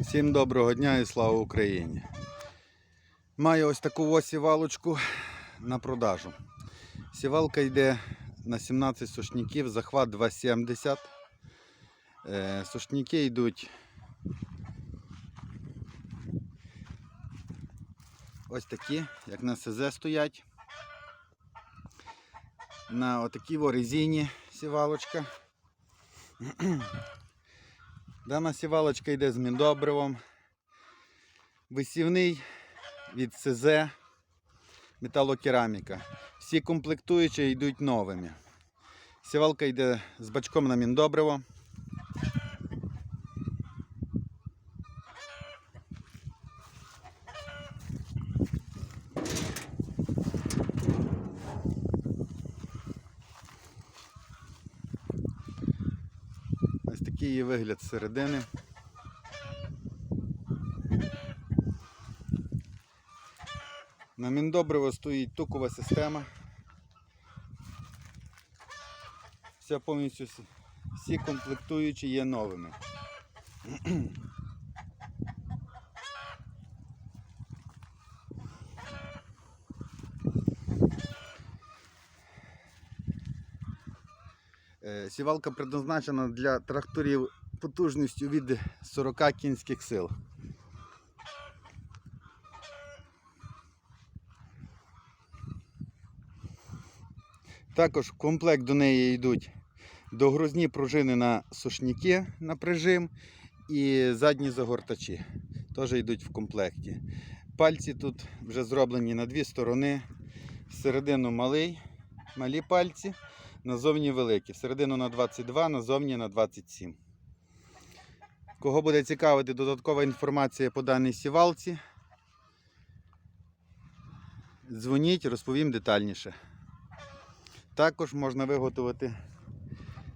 Всім доброго дня і слава Україні. Маю ось таку ось сівалочку на продажу. Сівалка йде на 17 сушників, захват 2,70. Е, Сушники йдуть ось такі, як на СЗ стоять. На отакій резині сівалочка. Дана сівалочка йде з міндобривом. Висівний від СЗ металокераміка. Всі комплектуючі йдуть новими. Сівалка йде з бачком на міндобриво. Ось такий є вигляд зсередини. середини. На міндобриво стоїть тукова система. Вся повністю всі комплектуючі є новими. Сівалка предназначена для тракторів потужністю від 40 кінських сил. Також в комплект до неї йдуть догрузні пружини на сушніки на прижим і задні загортачі. Теж йдуть в комплекті. Пальці тут вже зроблені на дві сторони. Всередину малий, малі пальці, назовні великі. Всередину на 22, назовні на 27. Кого буде цікавити додаткова інформація по даній сівалці, дзвоніть, розповім детальніше. Також можна виготовити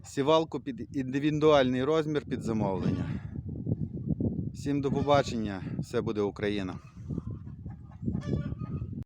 сівалку під індивідуальний розмір під замовлення. Всім до побачення, все буде Україна!